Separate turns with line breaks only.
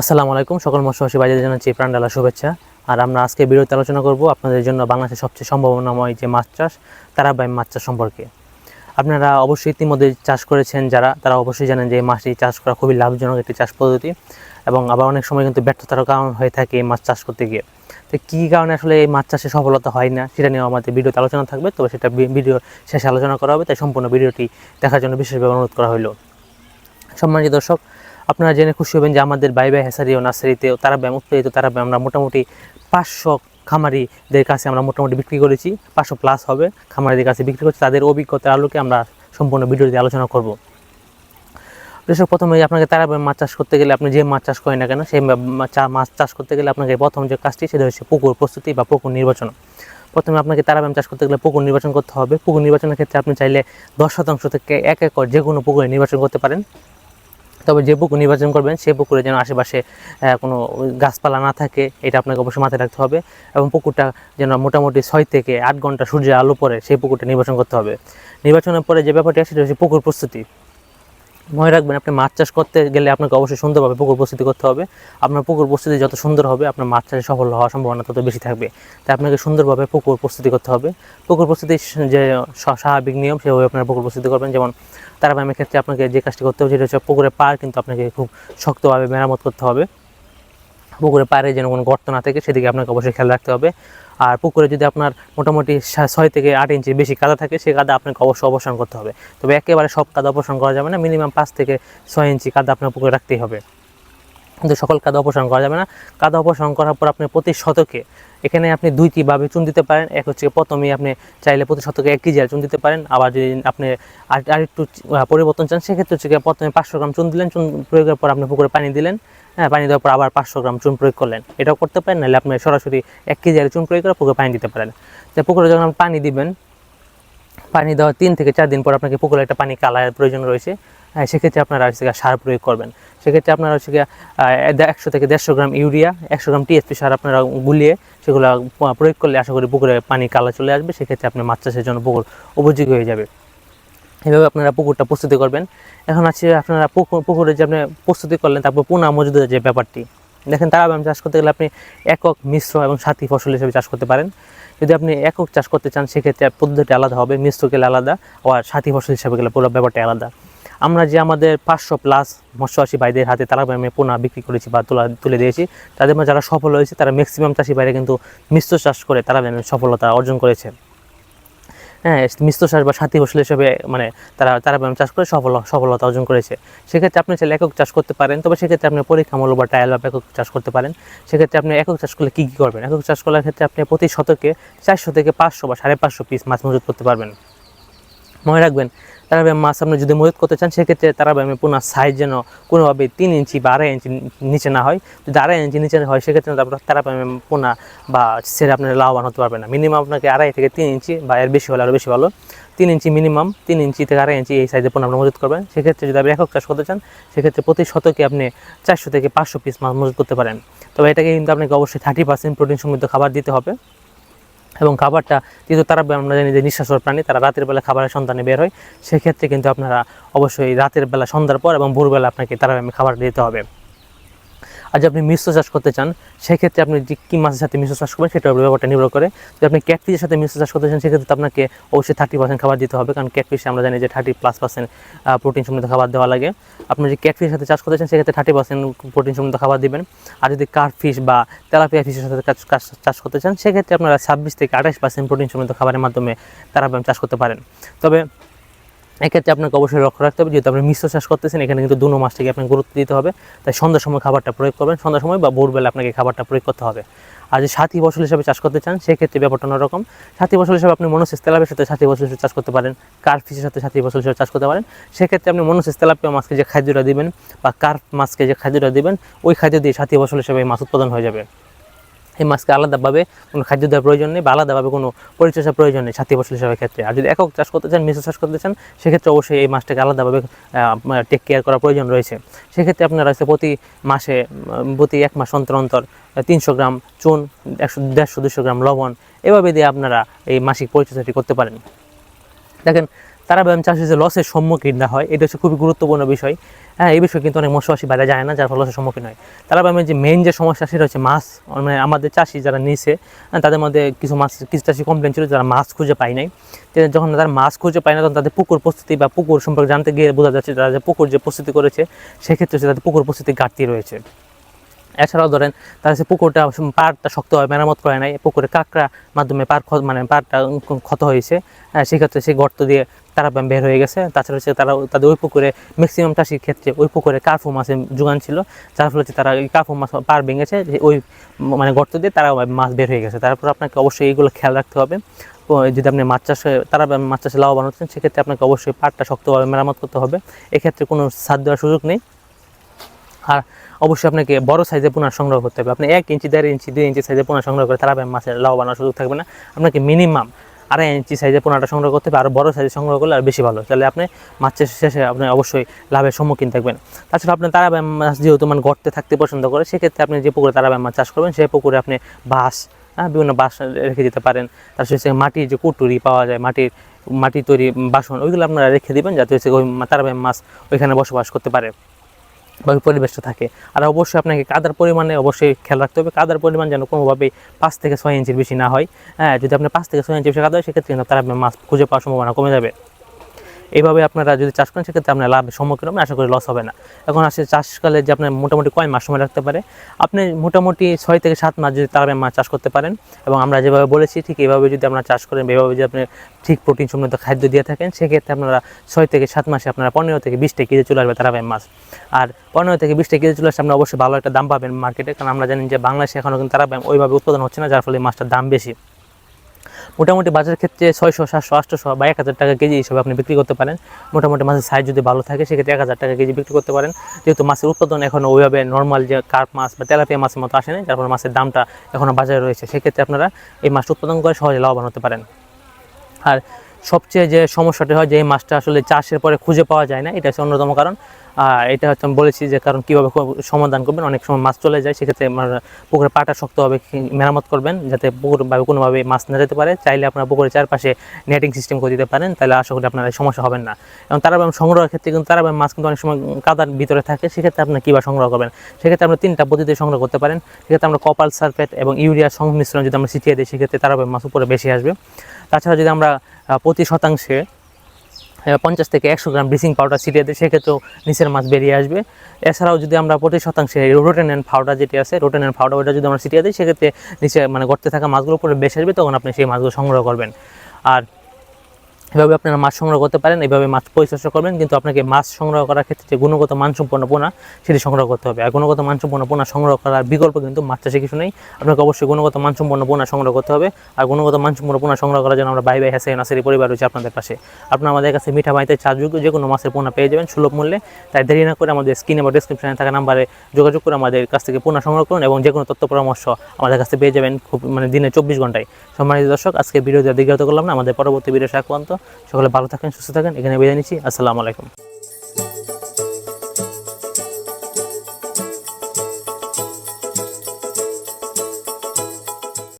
আসসালামু আলাইকুম, সকল মৎস্যবাসী বাজারে জানাচ্ছি প্রাণডালা শুভেচ্ছা। আর আমরা আজকে বিরতি আলোচনা করব আপনাদের জন্য বাংলাদেশের সবচেয়ে সম্ভাবনাময় যে মাছ চাষ তারা তারাবাই মাছ চাষ সম্পর্কে। আপনারা অবশ্যই ইতিমধ্যে চাষ করেছেন যারা, তারা অবশ্যই জানেন যে এই মাছটি চাষ করা খুবই লাভজনক একটি চাষ পদ্ধতি এবং আবার অনেক সময় কিন্তু ব্যর্থতার কারণ হয়ে থাকে এই মাছ চাষ করতে গিয়ে। তো কী কারণে আসলে এই মাছ চাষে সফলতা হয় না, সেটা নিয়ে আমাদের ভিডিওতে আলোচনা থাকবে, তবে সেটা ভিডিও শেষে আলোচনা করা হবে, তাই সম্পূর্ণ ভিডিওটি দেখার জন্য বিশেষভাবে অনুরোধ করা হলো। সম্মানিত দর্শক আপনারা জেনে খুশি হবেন যে আমাদের বাই বাই হ্যাসারি ও নার্সারিতেও তারা ব্যায়াম উৎপাদিত তারা আমরা মোটামুটি পাঁচশো খামারিদের কাছে আমরা মোটামুটি বিক্রি করেছি, পাঁচশো প্লাস হবে খামারিদের কাছে বিক্রি করছি। তাদের অভিজ্ঞতার আলোকে আমরা সম্পূর্ণ ভিডিওতে আলোচনা করব। দর্শক, প্রথমে আপনাকে তারা মাছ চাষ করতে গেলে আপনি যে মাছ চাষ করেন না কেন, সেই মাছ চাষ করতে গেলে আপনাকে প্রথম যে কাজটি, সেটা হচ্ছে পুকুর প্রস্তুতি বা পুকুর নির্বাচন। প্রথমে আপনাকে তারা ব্যায়াম চাষ করতে গেলে পুকুর নির্বাচন করতে হবে। পুকুর নির্বাচনের ক্ষেত্রে আপনি চাইলে দশ শতাংশ থেকে এক একর যে কোনো পুকুরে নির্বাচন করতে পারেন। তবে যে পুকুর নির্বাচন করবেন, সে পুকুরে যেন আশেপাশে কোনো গাছপালা না থাকে, এটা আপনাকে অবশ্যই মাথায় রাখতে হবে এবং পুকুরটা যেন মোটামুটি ছয় থেকে আট ঘণ্টা সূর্যের আলো পরে সেই পুকুরটা নির্বাচন করতে হবে। নির্বাচনের পরে যে ব্যাপারটি আছে, সেটা হচ্ছে পুকুর প্রস্তুতি। মনে রাখবেন আপনি মাছ চাষ করতে গেলে আপনাকে অবশ্যই সুন্দরভাবে পুকুর প্রস্তুতি করতে হবে। আপনার পুকুর প্রস্তুতি যত সুন্দর হবে, আপনার মাছ চাষে সফল হওয়ার সম্ভাবনা তত বেশি থাকবে। তাই আপনাকে সুন্দরভাবে পুকুর প্রস্তুতি করতে হবে। পুকুর প্রস্তুতি যে স্বা- স্বাভাবিক নিয়ম, সেভাবে আপনার পুকুর প্রস্তুতি করবেন। যেমন তারা ব্যায়ামের ক্ষেত্রে আপনাকে যে কাজটি করতে হবে, সেটা হচ্ছে পুকুরের পাড় কিন্তু আপনাকে খুব শক্তভাবে মেরামত করতে হবে। পুকুরের পাড়ে যেন কোনো গর্ত না থাকে, সেদিকে আপনাকে অবশ্যই খেয়াল রাখতে হবে। আর পুকুরে যদি আপনার মোটামুটি ছয় থেকে আট ইঞ্চি বেশি কাদা থাকে সেই কাদা আপনাকে অবশ্যই অপসারণ করতে হবে। তবে একেবারে সব কাদা অপসারণ করা যাবে না, মিনিমাম পাঁচ থেকে ছয় ইঞ্চি কাদা আপনার পুকুরে রাখতেই হবে। কিন্তু সকল কাদা অপসারণ করা যাবে না। কাদা অপসারণ করার পর আপনি প্রতি শতকে এখানে আপনি দুইটি ভাবে চুন দিতে পারেন। এক হচ্ছে প্রথমেই আপনি চাইলে প্রতি শতকে এক কেজি চুন দিতে পারেন। আবার যদি আপনি আর আরেকটু পরিবর্তন চান, সেক্ষেত্রে হচ্ছে প্রথমে পাঁচশো গ্রাম চুন দিলেন। চুন প্রয়োগের পর আপনি পুকুরে পানি দিলেন। হ্যাঁ পানি দেওয়ার পর আবার পাঁচশো গ্রাম চুন প্রয়োগ করলেন। এটাও করতে পারেন। নাহলে আপনি সরাসরি এক কেজি চুন প্রয়োগ করে পুকুরে পানি দিতে পারেন। তো পুকুরে যখন পানি দিবেন পানি দেওয়ার তিন থেকে চার দিন পর আপনাকে পুকুরে একটা পানি কালারের প্রয়োজন রয়েছে। সেক্ষেত্রে আপনারা হচ্ছে সার প্রয়োগ করবেন। সেক্ষেত্রে আপনারা হচ্ছে একশো থেকে দেড়শো গ্রাম ইউরিয়া, একশো গ্রাম টিএসপি সার আপনারা গুলিয়ে সেগুলো প্রয়োগ করলে আশা করি পুকুরে পানি কালা চলে আসবে। সেক্ষেত্রে আপনি মাছ চাষের জন্য পুকুর উপযোগী হয়ে যাবে। এভাবে আপনারা পুকুরটা প্রস্তুতি করবেন। এখন আছে আপনারা পুকুর পুকুরে যে আপনি প্রস্তুতি করলেন, তারপর পুনা মজুদের যে ব্যাপারটি দেখেন, তারা ব্যায়াম চাষ করতে গেলে আপনি একক মিশ্র এবং সাথী ফসল হিসেবে চাষ করতে পারেন। যদি আপনি একক চাষ করতে চান, সেক্ষেত্রে পদ্ধতি আলাদা হবে মিশ্র গেলে আলাদা আর সাথী ফসল হিসেবে গেলে পুরো ব্যাপারটা আলাদা। আমরা যে আমাদের পাঁচশো প্লাস মৎস্যচাষী ভাইদের হাতে তারা ব্যায়ামে পোনা বিক্রি করেছি বা তোলা, তুলে দিয়েছি, তাদের মধ্যে যারা সফল হয়েছে, তারা ম্যাক্সিমাম চাষি ভাইরা কিন্তু মিশ্র চাষ করে তারা সফলতা অর্জন করেছে। হ্যাঁ মিশ্র চাষ বা সাথী ফসল হিসেবে মানে তারা তারা ব্যায়াম চাষ করে সফল, সফলতা অর্জন করেছে। সেক্ষেত্রে আপনি চাইলে একক চাষ করতে পারেন, তবে সেক্ষেত্রে আপনি পরীক্ষামূলক বা ট্রায়াল বা একক চাষ করতে পারেন। সেক্ষেত্রে আপনি একক চাষ করলে কী কী করবেন? একক চাষ করার ক্ষেত্রে আপনি প্রতি শতকে চারশো থেকে পাঁচশো বা সাড়ে পাঁচশো পিস মাছ মজুত করতে পারবেন। মনে রাখবেন তারা ব্যায়াম মাছ আপনি যদি মজুত করতে চান, সেক্ষেত্রে তারা ব্যায়ামে পুনঃ সাইজ যেন কোনোভাবে তিন ইঞ্চি বা আড়াই ইঞ্চি নিচে না হয়। যদি আড়াই ইঞ্চি নিচে হয়, সেক্ষেত্রে তারপর তারা ব্যায়ামে পোনা বা সেরে আপনার লাভবান হতে পারবে না। মিনিমাম আপনাকে আড়াই থেকে তিন ইঞ্চি বা এর বেশি হলে আরও বেশি ভালো। তিন ইঞ্চি মিনিমাম তিন ইঞ্চি থেকে আড়াই ইঞ্চি এই সাইজে পোনা আপনি মজুত করবেন। সেক্ষেত্রে যদি আপনি একক চাষ করতে চান, সেক্ষেত্রে প্রতি শতকে আপনি চারশো থেকে পাঁচশো পিস মাছ মজুত করতে পারেন। তবে এটাকে কিন্তু আপনাকে অবশ্যই থার্টি পার্সেন্ট প্রোটিন সমৃদ্ধ খাবার দিতে হবে। এবং খাবারটা যেহেতু তারা আমরা জানি যে নিঃশ্বাসর প্রাণী, তারা রাতের বেলা খাবারের সন্ধানে বের হয়। সেক্ষেত্রে কিন্তু আপনারা অবশ্যই রাতের বেলা, সন্ধ্যার পর এবং ভোরবেলা আপনাকে তারা খাবার দিতে হবে। আর যদি আপনি মিশ্র চাষ করতে চান, সেক্ষেত্রে আপনি যে কী মাছের সাথে মিশ্র চাষ করবেন সেটার ব্যাপারটা নির্ভর করে। যদি আপনি ক্যাটফিশের সাথে মিশ্র চাষ করতে চান, সেক্ষেত্রে আপনাকে অবশ্যই থার্টি পার্সেন্ট খাবার দিতে হবে। কারণ ক্যাটফিশে আমরা জানি যে থার্টি প্লাস পার্সেন্ট প্রোটিন সমৃদ্ধ খাবার দেওয়া লাগে। আপনি যদি ক্যাটফিশের সাথে চাষ করতে চান, সেক্ষেত্রে থার্টি পার্সেন্ট প্রোটিন সমৃদ্ধ খাবার দিবেন। আর যদি কার্প ফিশ বা তেলাপিয়া ফিশের সাথে চাষ করতে চান, সেক্ষেত্রে আপনারা ছাব্বিশ থেকে আঠাশ পার্সেন্ট প্রোটিন সমৃদ্ধ খাবারের মাধ্যমে তারা চাষ করতে পারেন। তবে এক্ষেত্রে আপনাকে অবশ্যই লক্ষ্য রাখতে হবে, যেহেতু আপনি মিশ্র চাষ করতেছেন, এখানে কিন্তু দুনো মাসটাকে আপনাকে গুরুত্ব দিতে হবে। তাই সন্ধ্যার সময় খাবারটা প্রয়োগ করবেন। সন্ধ্যার সময় বা ভোরবেলা আপনাকে খাবারটা প্রয়োগ করতে হবে। আর যে সাথী ফসল হিসাবে চাষ করতে চান, সেক্ষেত্রে ব্যাপারটা অন্যরকম। সাথী ফসল হিসাবে আপনি মনোসেস তেলাপের সাথে সাথী ফসল হিসেবে চাষ করতে পারেন, কার্প ফিশের সাথে সাথী ফসল হিসেবে চাষ করতে পারেন। সেক্ষেত্রে আপনি মনোসেস তেলাপিয়া মাছকে যে খাদ্যটা দিবেন বা কার্প মাছকে যে খাদ্যটা দিবেন, ওই খাদ্য দিয়ে সাথী ফসল হিসেবে মাছ উৎপাদন হয়ে যাবে। এই মাছকে আলাদাভাবে কোনো খাদ্য দেওয়ার প্রয়োজন নেই বা আলাদাভাবে কোনো পরিচর্যার প্রয়োজন নেই সাথী ফসল হিসাবে ক্ষেত্রে। আর যদি একক চাষ করতে চান, মিশ্র চাষ করতে চান, সেক্ষেত্রে অবশ্যই এই মাছটাকে আলাদাভাবে টেক কেয়ার করার প্রয়োজন রয়েছে। সেক্ষেত্রে আপনারা হচ্ছে প্রতি মাসে প্রতি এক মাস অন্তর অন্তর তিনশো গ্রাম চুন, একশো, দেড়শো দুশো গ্রাম লবণ, এভাবে দিয়ে আপনারা এই মাসিক পরিচর্যাটি করতে পারেন। দেখেন তারা ব্যায়াম চাষে যে লসের সম্মুখীন না হয়। এটা হচ্ছে খুবই গুরুত্বপূর্ণ বিষয়। হ্যাঁ এই বিষয়ে কিন্তু অনেক মৎস্যবাসী বাইরে যায় না যার ফলে লসের সম্মুখীন হয়। তারা ব্যায়ামের যে মেইন যে সমস্যা সেটা হচ্ছে মাছ। মানে আমাদের চাষি যারা নিছে হ্যাঁ, তাদের মধ্যে কিছু মাছ কিছু চাষি কমপ্লেন ছিল যারা মাছ খুঁজে পায় নাই। যখন তারা মাছ খুঁজে পায় না তখন তাদের পুকুর প্রস্তুতি বা পুকুর সম্পর্কে জানতে গিয়ে বোঝা যাচ্ছে তারা যে পুকুর যে প্রস্তুতি করেছে সেক্ষেত্রে হচ্ছে তাদের পুকুর প্রস্তুতি ঘাটতি রয়েছে। এছাড়াও ধরেন তারা সে পুকুরটা পাড়টা শক্তভাবে মেরামত করে নাই পুকুরে কাঁকড়া মাধ্যমে পার মানে পাড়টা ক্ষত হয়েছে। হ্যাঁ, সেক্ষেত্রে সেই গর্ত দিয়ে তারা বের হয়ে গেছে। তাছাড়া হচ্ছে তারা তাদের ওই পুকুরে ম্যাক্সিমাম চাষির ক্ষেত্রে ওই পুকুরে কার্ফু মাছের যোগান ছিল। যার ফলে হচ্ছে তারা কার্ফু মাছ পার ভেঙেছে ওই মানে গর্ত দিয়ে তারা মাছ বের হয়ে গেছে। তারপর আপনাকে অবশ্যই এইগুলো খেয়াল রাখতে হবে। যদি আপনি মাছ চাষে তারা মাছ চাষে লাভবান হচ্ছেন সেক্ষেত্রে আপনাকে অবশ্যই পাড়টা শক্তভাবে মেরামত করতে হবে। এক্ষেত্রে কোনো সাদ দেওয়ার সুযোগ নেই। আর অবশ্যই আপনাকে বড় সাইজে পোনা সংগ্রহ করতে হবে। আপনি এক ইঞ্চি দেড় ইঞ্চি দুই ইঞ্চি সাইজে পোনা সংগ্রহ করে তারা মাছের লাভবান হওয়ার সুযোগ থাকবে না। আপনাকে মিনিমাম আড়াই ইঞ্চি সাইজে পোনাটা সংগ্রহ করতে হবে। আর বড় সাইজে সংগ্রহ করলে আর বেশি ভালো। তাহলে আপনি মাছের শেষে আপনি অবশ্যই লাভের সম্মুখীন থাকবেন। তাছাড়া আপনি তারাবাই মাছ যেহেতু মানে গর্তে থাকতে পছন্দ করে, সেক্ষেত্রে আপনি যে পুকুরে তারাবাই মাছ চাষ করবেন, সেই পুকুরে আপনি বাঁশ হ্যাঁ বিভিন্ন বাঁশ রেখে দিতে পারেন। তার সাথে মাটির যে কুটুরি পাওয়া যায়, মাটির মাটি তৈরি বাসন, ওইগুলো আপনারা রেখে দেবেন যাতে হচ্ছে ওই তারাবাই মাছ ওইখানে বসবাস করতে পারে। বা পরিবেশটা থাকে। আর অবশ্যই আপনাকে কাদার পরিমাণে অবশ্যই খেয়াল রাখতে হবে। কাদার পরিমাণ যেন কোনোভাবেই পাঁচ থেকে ছয় ইঞ্চির বেশি না হয়। হ্যাঁ যদি আপনি পাঁচ থেকে ছয় ইঞ্চি বেশি কাদা হয়, সেক্ষেত্রে কিন্তু তারা মাছ খুঁজে পাওয়ার সম্ভাবনা কমে যাবে। এইভাবে আপনারা যদি চাষ করেন, সেক্ষেত্রে আপনার লাভের সম্মুখীন হবেন, আশা করি লস হবে না। এখন আসলে চাষকালে যে আপনার মোটামুটি কয় মাস সময় রাখতে পারে? আপনি মোটামুটি ছয় থেকে সাত মাস যদি তারা মাছ চাষ করতে পারেন, এবং আমরা যেভাবে বলেছি, ঠিক এইভাবে যদি আপনারা চাষ করেন এইভাবে যদি আপনি ঠিক প্রোটিন সমৃদ্ধ খাদ্য দিয়ে থাকেন, সেক্ষেত্রে আপনারা ছয় থেকে সাত মাসে আপনারা পনেরো থেকে বিশটা কেজি চলে আসবে তারা মাছ। আর পনেরো থেকে বিশটা কেজি চলে আসলে আপনি অবশ্যই ভালো একটা দাম পাবেন মার্কেটে কারণ আমরা জানি যে বাংলাদেশে এখনও কিন্তু তারা ওইভাবে উৎপাদন হচ্ছে না, যার ফলে মাছটার দাম বেশি। মোটামুটি বাজারের ক্ষেত্রে ছয়শো, সাতশো, আটশো বা এক হাজার টাকা কেজি হিসেবে আপনি বিক্রি করতে পারেন। মোটামুটি মাছের সাইজ যদি ভালো থাকে, সেক্ষেত্রে এক হাজার টাকা কেজি বিক্রি করতে পারেন। যেহেতু মাছের উৎপাদন এখন ওইভাবে নর্মাল যে কার্প মাছ বা তেলাপিয়া মাছের মতো আসে না যার ফলে মাছের দামটা এখনও বাজারে রয়েছে। সেক্ষেত্রে আপনারা এই মাছটা উৎপাদন করে সহজে লাভবান হতে পারেন। আর সবচেয়ে যে সমস্যাটি হয় যে এই মাছটা আসলে চাষের পরে খুঁজে পাওয়া যায় না, এটা হচ্ছে অন্যতম কারণ। আর এটা হচ্ছে আমি বলেছি যে কারণ কীভাবে সমাধান করবেন, অনেক সময় মাছ চলে যায়, সেক্ষেত্রে আপনার পুকুরের পাটা শক্তভাবে খি- মেরামত করবেন, যাতে পুকুর বা কোনোভাবে মাছ না যেতে পারে। চাইলে আপনার পুকুরের চারপাশে নেটিং সিস্টেম করে দিতে পারেন, তাহলে আশা করি আপনার সমস্যা হবেন না। এবং তারা তারাবাম সংগ্রহের ক্ষেত্রে কিন্তু তারা তারাবাম মাছ কিন্তু অনেক সময় কাদার ভিতরে থাকে, সেক্ষেত্রে আপনার কীভাবে সংগ্রহ করবেন? সেক্ষেত্রে আমরা তিনটা পদ্ধতিতে সংগ্রহ করতে পারেন। সেক্ষেত্রে আমরা কপাল সালফেট এবং ইউরিয়া সংমিশ্রণ যদি আমরা ছিটিয়ে দিই, সেক্ষেত্রে তারাবাম মাছ উপরে বেশি আসবে। তাছাড়া যদি আমরা প্রতি শতাংশে পঞ্চাশ থেকে একশো গ্রাম ব্লিচিং পাউডার ছিটিয়ে দিই, সেক্ষেত্রেও নিচের মাছ বেরিয়ে আসবে। এছাড়াও যদি আমরা প্রতি শতাংশে রোটেনেন পাউডার যেটি আছে, রোটেনেন পাউডার ওটা যদি আমরা ছিটিয়ে দিই, সেক্ষেত্রে নিচে মানে গর্তে থাকা মাছগুলো উপরে বেশ আসবে, তখন আপনি সেই মাছগুলো সংগ্রহ করবেন। আর এভাবে আপনারা মাছ সংগ্রহ করতে পারেন, এভাবে মাছ পরিচর্যা করবেন, কিন্তু আপনাকে মাছ সংগ্রহ করার ক্ষেত্রে যে গুণগত মানসম্পন্ন পোনা, সেটি সংগ্রহ করতে হবে। আর গুণগত মানসম্পন্ন পোনা সংগ্রহ করার বিকল্প কিন্তু মাছ চাষে কিছু নেই। আপনাকে অবশ্যই গুণগত মানসম্পন্ন পোনা সংগ্রহ করতে হবে। আর গুণগত মানসম্পন্ন পোনা সংগ্রহ করার জন্য আমরা বাই বাই হাসে নাসেরি পরিবার রয়েছে আপনাদের পাশে। আপনারা আমাদের কাছে মিঠা বাড়িতে চাষযোগ্য যে কোনো মাছের পোনা পেয়ে যাবেন সুলভ মূল্যে। তাই দেরি না করে আমাদের স্ক্রিনে বা ডিসক্রিপশনে থাকা নাম্বারে যোগাযোগ করে আমাদের কাছ থেকে পোনা সংগ্রহ করুন এবং যে কোনো তথ্য পরামর্শ আমাদের কাছে পেয়ে যাবেন খুব মানে দিনে চব্বিশ ঘন্টায়। সম্মানিত দর্শক আজকে ভিডিও দীর্ঘায়িত করলাম না। আমাদের পরবর্তী ভিডিও পর্যন্ত। সকলে ভালো থাকেন সুস্থ থাকেন। এখানে বিদায় নিচ্ছি। আসসালামু আলাইকুম।